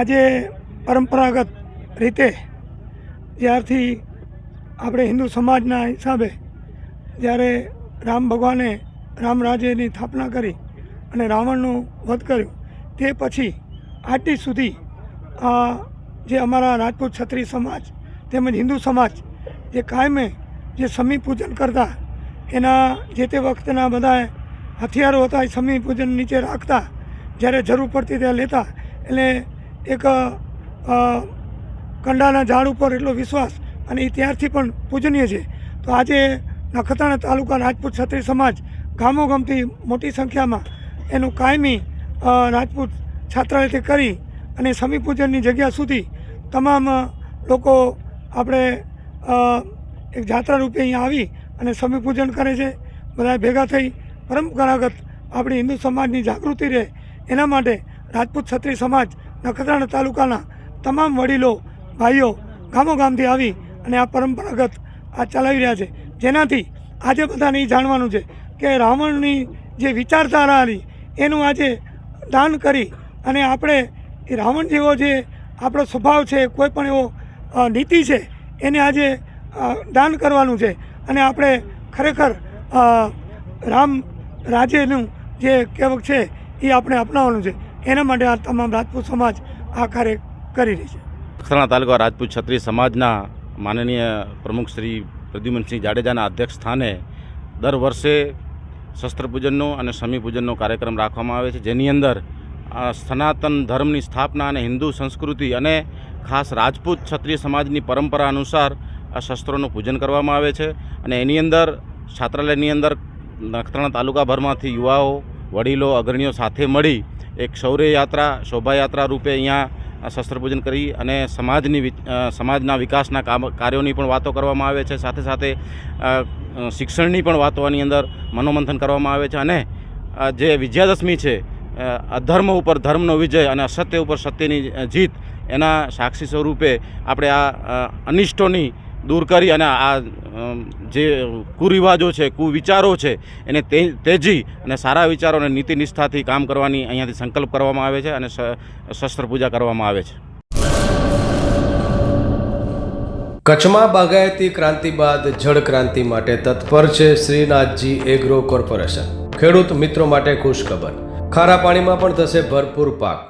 આજે પરંપરાગત રીતે જ્યારથી આપણે હિન્દુ સમાજના હિસાબે જ્યારે રામ ભગવાને રામ રાજ્યની સ્થાપના કરી અને રાવણનું વધ કર્યું, તે પછી આજથી સુધી આ જે અમારા રાજપૂત ક્ષત્રિય સમાજ તેમજ હિન્દુ સમાજ જે કાયમે જે સમી પૂજન કરતા, એના જે તે વખતના બધા હથિયારો હતા એ સમી પૂજન નીચે રાખતા, જ્યારે જરૂર પડતી ત્યાં લેતા, એટલે એક કંડાના ઝાડ ઉપર એટલો વિશ્વાસ અને એ ત્યારથી પણ પૂજનીય છે. તો આજે નખત્રાણા તાલુકા રાજપૂત ક્ષત્રિય સમાજ ગામો ગામથી મોટી સંખ્યામાં એનું કાયમી રાજપૂત છાત્રાલયથી કરી અને સમી પૂજનની જગ્યા સુધી તમામ લોકો આપણે એક જાત્રા રૂપે અહીંયા આવી અને સમી કરે છે. બધા ભેગા થઈ પરંપરાગત આપણી હિન્દુ સમાજની જાગૃતિ રહે. એના માટે રાજપૂત ક્ષત્રિય સમાજ નખત્રાણા તાલુકાના તમામ વડીલો, ભાઈઓ ગામો ગામથી આવી અને આ પરંપરાગત આ ચલાવી રહ્યા છે. જેનાથી આજે બધાને એ જાણવાનું છે કે રાવણની જે વિચારધારા હતી, એનું આજે દાન કરી અને આપણે એ રાવણ જેવો જે આપણો સ્વભાવ છે, કોઈ પણ એવો નીતિ છે, એને આજે દાન કરવાનું છે. અને આપણે ખરેખર રામ રાજેનું જે કહેવક છે, એ આપણે અપનાવવાનું છે. એના માટે આ તમામ રાજપૂત સમાજ આ કાર્ય કરી રહી છે. નખત્રાણા તાલુકા રાજપૂત ક્ષત્રિય સમાજના માનનીય પ્રમુખ શ્રી પ્રદ્યુમનસિંહ જાડેજાના અધ્યક્ષ સ્થાને દર વર્ષે શસ્ત્રપૂજનનો અને સમી પૂજનનો કાર્યક્રમ રાખવામાં આવે છે, જેની અંદર સનાતન ધર્મની સ્થાપના અને હિન્દુ સંસ્કૃતિ અને ખાસ રાજપૂત ક્ષત્રિય સમાજની પરંપરા અનુસાર આ શસ્ત્રોનું પૂજન કરવામાં આવે છે અને એની અંદર, છાત્રાલયની અંદર નખત્રાણા તાલુકાભરમાંથી યુવાઓ, વડીલો, અગ્રણીઓ સાથે મળી એક શૌર્ય યાત્રા શોભાયાત્રા રૂપે અહીંયા શસ્ત્રપૂજન કરી અને સમાજની સમાજના વિકાસના કાર્યોની પણ વાતો કરવામાં આવે છે. સાથે સાથે શિક્ષણની પણ વાતો આની અંદર મનોમંથન કરવામાં આવે છે અને જે વિજયાદશમી છે અધર્મ ઉપર ધર્મનો વિજય અને અસત્ય ઉપર સત્યની જીત એના સાક્ષી સ્વરૂપે આપણે આ અનિષ્ટોની દૂર કરી અને આ જે કુરિવાજો છે, કુવિચારો છે, એને તેજી અને સારા વિચારો અને નીતિ નિષ્ઠાથી કામ કરવાની અહીંયાથી સંકલ્પ કરવામાં આવે છે અને શસ્ત્ર પૂજા કરવામાં આવે છે. કચ્છમાં બાગાયતી ક્રાંતિ બાદ જળ ક્રાંતિ માટે તત્પર છે શ્રીનાથજી એગ્રો કોર્પોરેશન. ખેડૂત મિત્રો માટે ખુશખબર. ખારા પાણીમાં પણ થશે ભરપૂર પાક.